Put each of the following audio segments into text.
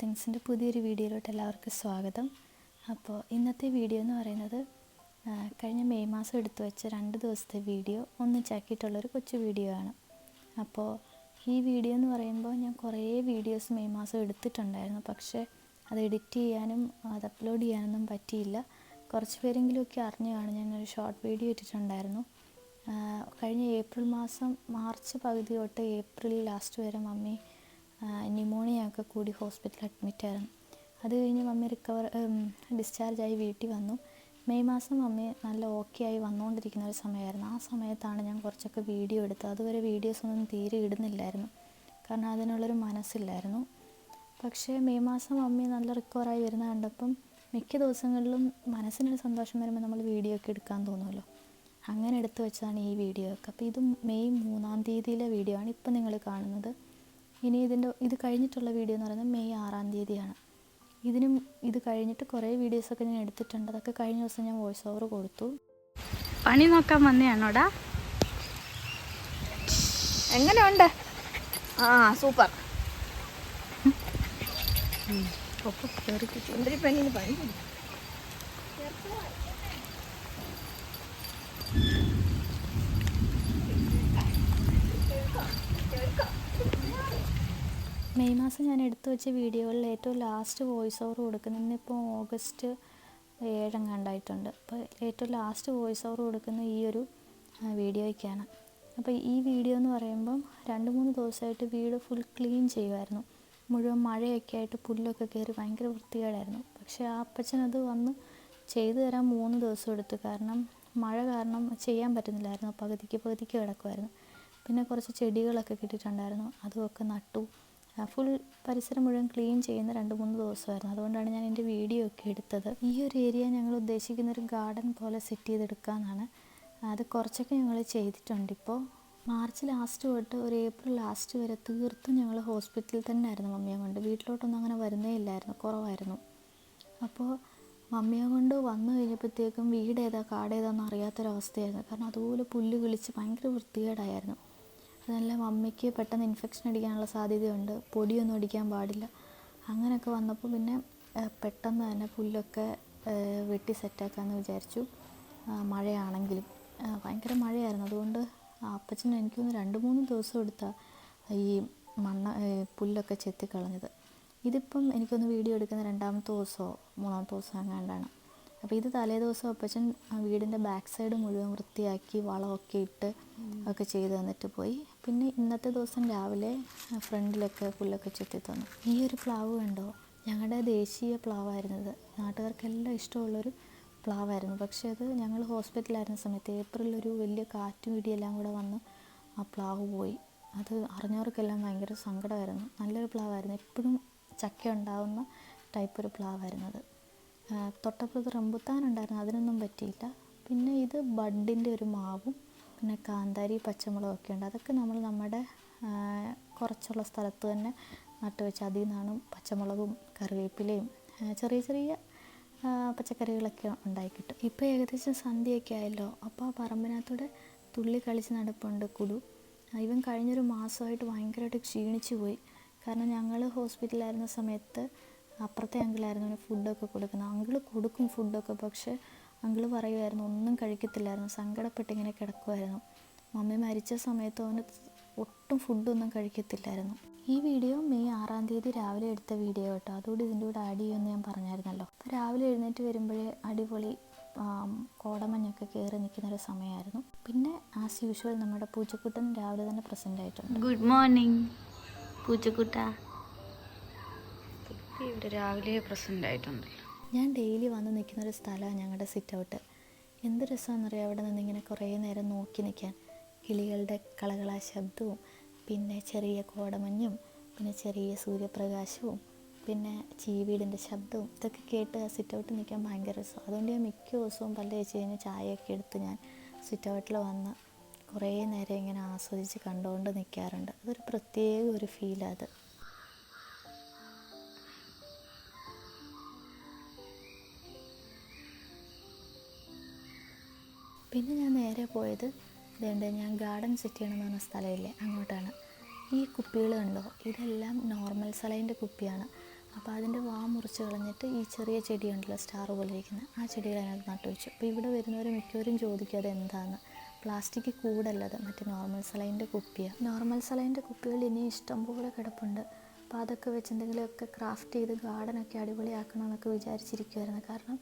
തിങ്സിന്റെ പുതിയൊരു വീഡിയോയിലോട്ട് എല്ലാവർക്കും സ്വാഗതം. അപ്പോൾ ഇന്നത്തെ വീഡിയോ എന്ന് പറയുന്നത് കഴിഞ്ഞ മെയ് മാസം എടുത്തു വെച്ച രണ്ട് ദിവസത്തെ വീഡിയോ ഒന്നിച്ചാക്കിയിട്ടുള്ളൊരു കൊച്ചു വീഡിയോ ആണ്. അപ്പോൾ ഈ വീഡിയോ എന്ന് പറയുമ്പോൾ ഞാൻ കുറേ വീഡിയോസ് മെയ് മാസം എടുത്തിട്ടുണ്ടായിരുന്നു. പക്ഷേ അത് എഡിറ്റ് ചെയ്യാനും അത് അപ്ലോഡ് ചെയ്യാനൊന്നും പറ്റിയില്ല. കുറച്ച് പേരെങ്കിലുമൊക്കെ അറിഞ്ഞു കാണും. ഞാനൊരു ഷോർട്ട് വീഡിയോ ഇട്ടിട്ടുണ്ടായിരുന്നു. കഴിഞ്ഞ ഏപ്രിൽ മാസം മാർച്ച് പകുതി തൊട്ട് ഏപ്രിൽ ലാസ്റ്റ് വരെ മമ്മി ന്യൂമോണിയ ഒക്കെ കൂടി ഹോസ്പിറ്റലിൽ അഡ്മിറ്റ് ആയിരുന്നു. അത് കഴിഞ്ഞ് മമ്മി റിക്കവർ ഡിസ്ചാർജായി വീട്ടിൽ വന്നു. മെയ് മാസം മമ്മി നല്ല ഓക്കെ ആയി വന്നുകൊണ്ടിരിക്കുന്ന ഒരു സമയമായിരുന്നു. ആ സമയത്താണ് ഞാൻ കുറച്ചൊക്കെ വീഡിയോ എടുത്തത്. അതുവരെ വീഡിയോസ് ഒന്നും തീരെ ഇടുന്നില്ലായിരുന്നു. കാരണം അതിനുള്ളൊരു മനസ്സില്ലായിരുന്നു. പക്ഷേ മെയ് മാസം മമ്മി നല്ല റിക്കവറായി വരുന്ന കണ്ടപ്പം മിക്ക ദിവസങ്ങളിലും മനസ്സിനൊരു സന്തോഷം വരുമ്പോൾ നമ്മൾ വീഡിയോ ഒക്കെ എടുക്കാൻ തോന്നുമല്ലോ. അങ്ങനെ എടുത്തു വെച്ചതാണ് ഈ വീഡിയോ ഒക്കെ. അപ്പോൾ ഇത് മെയ് മൂന്നാം തീയതിയിലെ വീഡിയോ ആണ് ഇപ്പം നിങ്ങൾ കാണുന്നത്. ഇനി ഇതിന്റെ ഇത് കഴിഞ്ഞിട്ടുള്ള വീഡിയോ എന്ന് പറയുന്നത് മെയ് ആറാം തീയതിയാണ്. ഇതിനും ഇത് കഴിഞ്ഞിട്ട് കുറേ വീഡിയോസൊക്കെ ഞാൻ എടുത്തിട്ടുണ്ട്. അതൊക്കെ കഴിഞ്ഞ ദിവസം ഞാൻ വോയിസ് ഓവർ കൊടുത്തു. പണി നോക്കാൻ വന്നെയാണോടാ? എങ്ങനെയുണ്ട്? ആ സൂപ്പർ. പണി. മെയ് മാസം ഞാൻ എടുത്തു വെച്ച വീഡിയോകളിൽ ഏറ്റവും ലാസ്റ്റ് വോയിസ് ഓവർ കൊടുക്കുന്നത് ഇപ്പോൾ ഓഗസ്റ്റ് ഏഴെങ്ങാണ്ടായിട്ടുണ്ട്. അപ്പോൾ ഏറ്റവും ലാസ്റ്റ് വോയിസ് ഓവർ കൊടുക്കുന്ന ഈ ഒരു വീഡിയോയ്ക്കാണ്. അപ്പോൾ ഈ വീഡിയോ എന്ന് പറയുമ്പം രണ്ട് മൂന്ന് ദിവസമായിട്ട് വീട് ഫുൾ ക്ലീൻ ചെയ്യുമായിരുന്നു. മുഴുവൻ മഴയൊക്കെ ആയിട്ട് പുല്ലൊക്കെ കയറി ഭയങ്കര വൃത്തികേടായിരുന്നു. പക്ഷേ ആ അപ്പച്ചനത് വന്ന് ചെയ്തു തരാൻ മൂന്ന് ദിവസം എടുത്തു. കാരണം മഴ കാരണം ചെയ്യാൻ പറ്റുന്നില്ലായിരുന്നു. പകുതിക്ക് പകുതിക്ക് കിടക്കുമായിരുന്നു. പിന്നെ കുറച്ച് ചെടികളൊക്കെ കിട്ടിയിട്ടുണ്ടായിരുന്നു. അതുമൊക്കെ നട്ടു. ഫുൾ പരിസരം മുഴുവൻ ക്ലീൻ ചെയ്യുന്ന രണ്ട് മൂന്ന് ദിവസമായിരുന്നു. അതുകൊണ്ടാണ് ഞാൻ എന്റെ വീഡിയോ ഒക്കെ എടുത്തത്. ഈ ഒരു ഏരിയ ഞങ്ങൾ ഉദ്ദേശിക്കുന്ന ഒരു ഗാർഡൻ പോലെ സെറ്റ് ചെയ്തെടുക്കാമെന്നാണ് അത് കുറച്ചൊക്കെ ഞങ്ങൾ ചെയ്തിട്ടുണ്ട് ഇപ്പോൾ മാർച്ച് ലാസ്റ്റ് തൊട്ട് ഒരു ഏപ്രിൽ ലാസ്റ്റ് വരെ തീർത്തും ഞങ്ങൾ ഹോസ്പിറ്റലിൽ തന്നെ ആയിരുന്നു മമ്മിയെ കൊണ്ട്. വീട്ടിലോട്ടൊന്നും അങ്ങനെ വരുന്നേ ഇല്ലായിരുന്നു കുറവായിരുന്നു. അപ്പോൾ മമ്മിയെ കൊണ്ട് വന്നു കഴിഞ്ഞപ്പോഴത്തേക്കും വീട് ഏതാ കാട് അറിയാത്തൊരവസ്ഥയായിരുന്നു. കാരണം അതുപോലെ പുല്ല് കിളിച്ച് ഭയങ്കര വൃത്തികേടായിരുന്നു. അതല്ല മമ്മിക്ക് പെട്ടെന്ന് ഇൻഫെക്ഷൻ അടിക്കാനുള്ള സാധ്യതയുണ്ട്. പൊടിയൊന്നും അടിക്കാൻ പാടില്ല. അങ്ങനെയൊക്കെ വന്നപ്പോൾ പിന്നെ പെട്ടെന്ന് തന്നെ പുല്ലൊക്കെ വെട്ടി സെറ്റാക്കാമെന്ന് വിചാരിച്ചു. മഴയാണെങ്കിലും. ഭയങ്കര മഴയായിരുന്നു. അതുകൊണ്ട് അപ്പച്ചന് എനിക്കൊന്ന് രണ്ട് മൂന്ന് ദിവസം എടുത്താൽ ഈ മണ്ണ പുല്ലൊക്കെ ചെത്തിക്കളഞ്ഞത്. ഇതിപ്പം എനിക്കൊന്ന് വീഡിയോ എടുക്കുന്ന രണ്ടാമത്തെ ദിവസമോ മൂന്നാമത്തെ ദിവസമോ അങ്ങാണ്ടാണ് അപ്പോൾ ഇത് തലേ ദിവസം അപ്പച്ചൻ വീടിന്റെ ബാക്ക് സൈഡ് മുഴുവൻ വൃത്തിയാക്കി വളമൊക്കെ ഇട്ട് ഒക്കെ ചെയ്ത് തന്നിട്ട് പോയി. പിന്നെ ഇന്നത്തെ ദിവസം രാവിലെ ഫ്രണ്ടിലൊക്കെ പുല്ലൊക്കെ ചെത്തി തന്നു. ഈ ഒരു പ്ലാവ് കണ്ടോ? ഞങ്ങളുടെ ദേശീയ പ്ലാവായിരുന്നത്. നാട്ടുകാർക്കെല്ലാം ഇഷ്ടമുള്ളൊരു പ്ലാവായിരുന്നു. പക്ഷേ അത് ഞങ്ങൾ ഹോസ്പിറ്റലായിരുന്ന സമയത്ത് ഏപ്രിലിൽ ഒരു വലിയ കാറ്റും ഇടിയെല്ലാം കൂടെ വന്ന് ആ പ്ലാവ് പോയി. അത് അറിഞ്ഞവർക്കെല്ലാം ഭയങ്കര സങ്കടമായിരുന്നു. നല്ലൊരു പ്ലാവായിരുന്നു. എപ്പോഴും ചക്ക ഉണ്ടാവുന്ന ടൈപ്പ് ഒരു പ്ലാവായിരുന്നത്. തൊട്ടപ്പുറത്ത് റംബുത്താൻ ഉണ്ടായിരുന്നു. അതിനൊന്നും പറ്റിയില്ല. പിന്നെ ഇത് ബഡിന്റെ ഒരു മാവും പിന്നെ കാന്താരി പച്ചമുളകും ഒക്കെ ഉണ്ട്. അതൊക്കെ നമ്മൾ നമ്മുടെ കുറച്ചുള്ള സ്ഥലത്ത് തന്നെ നട്ടു വെച്ച് അതിൽ നിന്നാണ് പച്ചമുളകും കറിവേപ്പിലയും ചെറിയ ചെറിയ പച്ചക്കറികളൊക്കെ ഉണ്ടായി കിട്ടും. ഇപ്പോൾ ഏകദേശം സന്ധ്യയൊക്കെ ആയല്ലോ. അപ്പോൾ ആ പറമ്പിനകത്തൂടെ തുള്ളി കളിച്ച് നടപ്പുണ്ട് കുടു. ഇവൻ കഴിഞ്ഞൊരു മാസമായിട്ട് ഭയങ്കരമായിട്ട് ക്ഷീണിച്ചു പോയി. കാരണം ഞങ്ങൾ ഹോസ്പിറ്റലിലായിരുന്ന സമയത്ത് അപ്പുറത്തെ അങ്കിളായിരുന്നു അവന് ഫുഡൊക്കെ കൊടുക്കുന്നത്. അങ്കിൾ കൊടുക്കും ഫുഡൊക്കെ പക്ഷേ അങ്കിൾ പറയുമായിരുന്നു ഒന്നും കഴിക്കത്തില്ലായിരുന്നു. സങ്കടപ്പെട്ട് ഇങ്ങനെ കിടക്കുമായിരുന്നു മമ്മി മരിച്ച സമയത്ത് അവന് ഒട്ടും ഫുഡൊന്നും കഴിക്കത്തില്ലായിരുന്നു. ഈ വീഡിയോ മെയ് ആറാം തീയതി രാവിലെ എടുത്ത വീഡിയോ കേട്ടോ. അതുകൂടി ഇതിന്റെ കൂടെ ആഡ് ചെയ്യുമെന്ന് ഞാൻ പറഞ്ഞായിരുന്നല്ലോ. അപ്പോൾ രാവിലെ എഴുന്നേറ്റ് വരുമ്പോഴേ അടിപൊളി കോടമഞ്ഞൊക്കെ കയറി നിൽക്കുന്ന ഒരു സമയമായിരുന്നു. പിന്നെ ആസ് യൂഷ്വൽ നമ്മുടെ പൂച്ചക്കുട്ടൻ രാവിലെ തന്നെ പ്രസന്റ് ആയിട്ടുണ്ട്. ഗുഡ് മോർണിംഗ് പൂച്ചക്കുട്ട. ഇവിടെ രാവിലെ പ്രസന്റ് ആയിട്ടുണ്ടല്ലോ ഞാൻ ഡെയിലി വന്ന് നിൽക്കുന്ന ഒരു സ്ഥലമാണ് ഞങ്ങളുടെ സിറ്റ് ഔട്ട് എന്ത് രസമാണെന്നറിയാം? അവിടെ നിന്ന് ഇങ്ങനെ കുറേ നേരം നോക്കി നിൽക്കാൻ. കിളികളുടെ കളകള ശബ്ദവും പിന്നെ ചെറിയ കോടമഞ്ഞും പിന്നെ ചെറിയ സൂര്യപ്രകാശവും പിന്നെ ചീവീടിന്റെ ശബ്ദവും ഇതൊക്കെ കേട്ട് സിറ്റ് ഔട്ട് നിൽക്കാൻ ഭയങ്കര രസം. അതുകൊണ്ട് ഞാൻ മിക്ക ദിവസവും പല്ല് വെച്ച് കഴിഞ്ഞ് ചായയൊക്കെ എടുത്ത് ഞാൻ സിറ്റ് ഔട്ടിൽ വന്ന് കുറേ നേരം ഇങ്ങനെ ആസ്വദിച്ച് കണ്ടുകൊണ്ട് നിൽക്കാറുണ്ട്. അതൊരു പ്രത്യേക ഒരു ഫീലാണ് അത്. പിന്നെ ഞാൻ നേരെ പോയത് ഇതേണ്ട ഞാൻ ഗാർഡൻ സെറ്റ് ചെയ്യണമെന്ന് പറഞ്ഞ സ്ഥലമില്ലേ അങ്ങോട്ടാണ്. ഈ കുപ്പികൾ കണ്ടോ? ഇതെല്ലാം നോർമൽ സലൈന്റെ കുപ്പിയാണ്. അപ്പോൾ അതിന്റെ വാ മുറിച്ച് കളഞ്ഞിട്ട് ഈ ചെറിയ ചെടിയുണ്ടല്ലോ സ്റ്റാർ പോലെ ഇരിക്കുന്ന ആ ചെടികൾ അതിനകത്ത് നട്ടു വെച്ചു. അപ്പോൾ ഇവിടെ വരുന്നവർ മിക്കവരും ചോദിക്കും അത് എന്താണെന്ന് പ്ലാസ്റ്റിക് കൂടല്ലത് മറ്റേ നോർമൽ സലൈന്റെ കുപ്പിയാണ് നോർമൽ സലൈന്റെ കുപ്പികൾ ഇനി ഇഷ്ടംപോലെ കിടപ്പുണ്ട്. അപ്പോൾ അതൊക്കെ വെച്ച് എന്തെങ്കിലുമൊക്കെ ക്രാഫ്റ്റ് ചെയ്ത് ഗാർഡനൊക്കെ അടിപൊളിയാക്കണമെന്നൊക്കെ വിചാരിച്ചിരിക്കുമായിരുന്നു കാരണം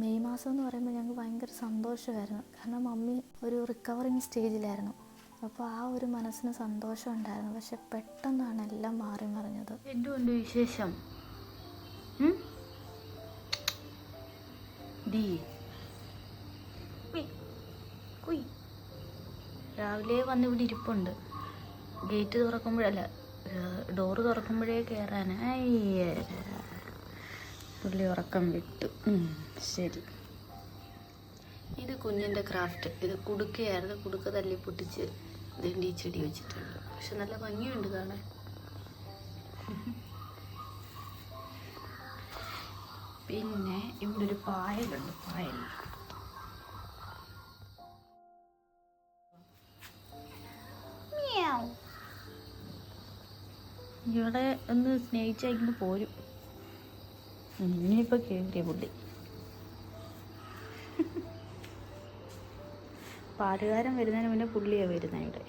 മെയ് മാസം എന്ന് പറയുമ്പോൾ ഞങ്ങൾക്ക് ഭയങ്കര സന്തോഷമായിരുന്നു. കാരണം മമ്മി ഒരു റിക്കവറിങ് സ്റ്റേജിലായിരുന്നു അപ്പോൾ ആ ഒരു മനസ്സിന് സന്തോഷം ഉണ്ടായിരുന്നു. പക്ഷെ പെട്ടെന്നാണ് എല്ലാം മാറി മറിഞ്ഞത്. എന്തുകൊണ്ട് വിശേഷം. രാവിലെ വന്ന് ഇവിടെ ഇരിപ്പുണ്ട്. ഗേറ്റ് തുറക്കുമ്പോഴല്ല ഡോറ് തുറക്കുമ്പോഴേ കയറാൻ അയ്യേ. പുള്ളി ഉറക്കം വിട്ടു. ശരി. ഇത് കുഞ്ഞിന്റെ ക്രാഫ്റ്റ് ഇത് കുടുക്കയായിരുന്നു. കുടുക്ക തല്ലി പൊട്ടിച്ച് ഇതിന്റെ ഈ ചെടി വെച്ചിട്ടുണ്ട്. പക്ഷെ നല്ല ഭംഗിയുണ്ട് കാണാൻ. പിന്നെ ഇവിടെ ഒരു പായലുണ്ട് പായൽ. ഇവിടെ ഒന്ന് സ്നേഹിച്ചായിരിക്കുമ്പോൾ പോരും. ഉം, കേട്ടിയ പുള്ളി. പാട്ടുകാരൻ വരുന്നതിന് മുന്നേ പുള്ളിയാ വരുന്നത് ഇവിടെ.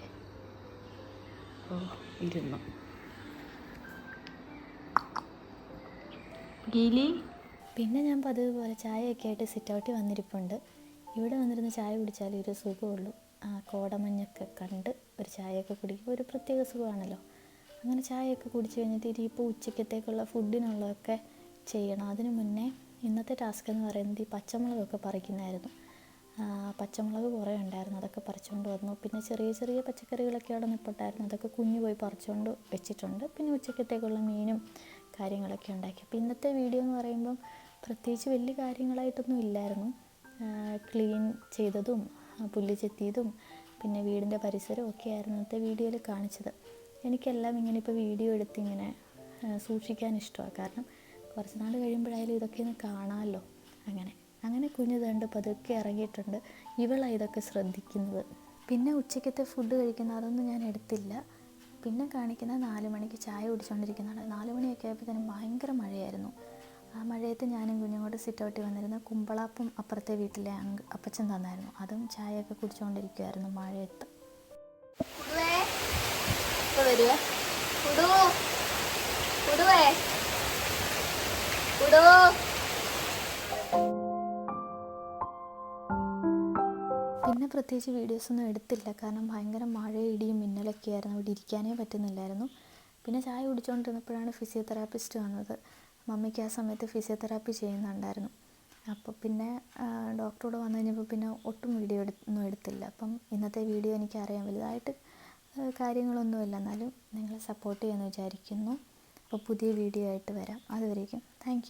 ഓ ഇരുന്നു. ഗീലി? പിന്നെ ഞാൻ പതിവ് ചായയൊക്കെ ആയിട്ട് സിറ്റ് ഔട്ടിൽ വന്നിരിപ്പുണ്ട്. ഇവിടെ വന്നിരുന്ന് ചായ കുടിച്ചാലേ ഒരു സുഖമുള്ളൂ. ആ കോടമഞ്ഞൊക്കെ കണ്ട് ഒരു ചായയൊക്കെ കുടിക്കുമ്പോൾ ഒരു പ്രത്യേക സുഖമാണല്ലോ. അങ്ങനെ ചായയൊക്കെ കുടിച്ച് കഴിഞ്ഞിട്ട് ഇനിയിപ്പോൾ ഉച്ചക്കത്തേക്കുള്ള ഫുഡിനുള്ളതൊക്കെ ചെയ്യണം. അതിനു മുന്നേ ഇന്നത്തെ ടാസ്ക് എന്ന് പറയുന്നത് ഈ പച്ചമുളകൊക്കെ പറിക്കുന്നതായിരുന്നു. പച്ചമുളക് കുറേ ഉണ്ടായിരുന്നു. അതൊക്കെ പറിച്ചുകൊണ്ട് വന്നു. പിന്നെ ചെറിയ ചെറിയ പച്ചക്കറികളൊക്കെ അവിടെ നിൽപ്പുണ്ടായിരുന്നു അതൊക്കെ കുഞ്ഞു പോയി പറിച്ചുകൊണ്ട് വെച്ചിട്ടുണ്ട്. പിന്നെ ഉച്ചക്കത്തേക്കുള്ള മീനും കാര്യങ്ങളൊക്കെ ഉണ്ടാക്കി. അപ്പോൾ ഇന്നത്തെ വീഡിയോ എന്ന് പറയുമ്പം പ്രത്യേകിച്ച് വലിയ കാര്യങ്ങളായിട്ടൊന്നും ഇല്ലായിരുന്നു. ക്ലീൻ ചെയ്തതും പുല്ല് ചെത്തിയതും പിന്നെ വീടിന്റെ പരിസരവും ഒക്കെ ആയിരുന്നു ഇന്നത്തെ വീഡിയോയിൽ കാണിച്ചത്. എനിക്കെല്ലാം ഇങ്ങനെ ഇപ്പോൾ വീഡിയോ എടുത്ത് ഇങ്ങനെ സൂക്ഷിക്കാൻ ഇഷ്ടമാണ്. കാരണം കുറച്ച് നാൾ കഴിയുമ്പോഴായാലും ഇതൊക്കെ ഒന്ന് കാണാമല്ലോ. അങ്ങനെ. അങ്ങനെ കുഞ്ഞു തണ്ട് പതുക്കെ ഇറങ്ങിയിട്ടുണ്ട്. ഇവളാണ് ഇതൊക്കെ ശ്രദ്ധിക്കുന്നത്. പിന്നെ ഉച്ചയ്ക്കത്തെ ഫുഡ് കഴിക്കുന്ന അതൊന്നും ഞാൻ എടുത്തില്ല. പിന്നെ കാണിക്കുന്ന നാല് മണിക്ക് ചായ കുടിച്ചുകൊണ്ടിരിക്കുന്നതാണ് നാല് മണിയൊക്കെ ആയപ്പോഴത്തേനും ഭയങ്കര മഴയായിരുന്നു. ആ മഴയത്ത് ഞാനും കുഞ്ഞും സിറ്റൗട്ടി വന്നിരുന്ന. കുമ്പളാപ്പം അപ്പുറത്തെ വീട്ടിലെ അങ്ക് അപ്പച്ചൻ തന്നായിരുന്നു. അതും ചായയൊക്കെ കുടിച്ചുകൊണ്ടിരിക്കുമായിരുന്നു മഴയത്ത്. വരുവേ. പിന്നെ പ്രത്യേകിച്ച് വീഡിയോസൊന്നും എടുത്തില്ല. കാരണം ഭയങ്കര മഴ ഇടിയും മിന്നലൊക്കെ ആയിരുന്നു. ഇവിടെ ഇരിക്കാനേ പറ്റുന്നില്ലായിരുന്നു. പിന്നെ ചായ കുടിച്ചുകൊണ്ടിരുന്നപ്പോഴാണ് ഫിസിയോതെറാപ്പിസ്റ്റ് വന്നത്. മമ്മിക്ക് ആ സമയത്ത് ഫിസിയോതെറാപ്പി ചെയ്യുന്നുണ്ടായിരുന്നു. അപ്പോൾ പിന്നെ ഡോക്ടറോട് വന്നു കഴിഞ്ഞപ്പോൾ പിന്നെ ഒട്ടും വീഡിയോ ഒന്നും എടുത്തില്ല. അപ്പം ഇന്നത്തെ വീഡിയോ എനിക്കറിയാം വലുതായിട്ട് കാര്യങ്ങളൊന്നുമില്ല. എന്നാലും നിങ്ങളെ സപ്പോർട്ട് ചെയ്യാമെന്ന് വിചാരിക്കുന്നു. അപ്പോൾ പുതിയ വീഡിയോ ആയിട്ട് വരാം. അതുവരേക്കും. താങ്ക്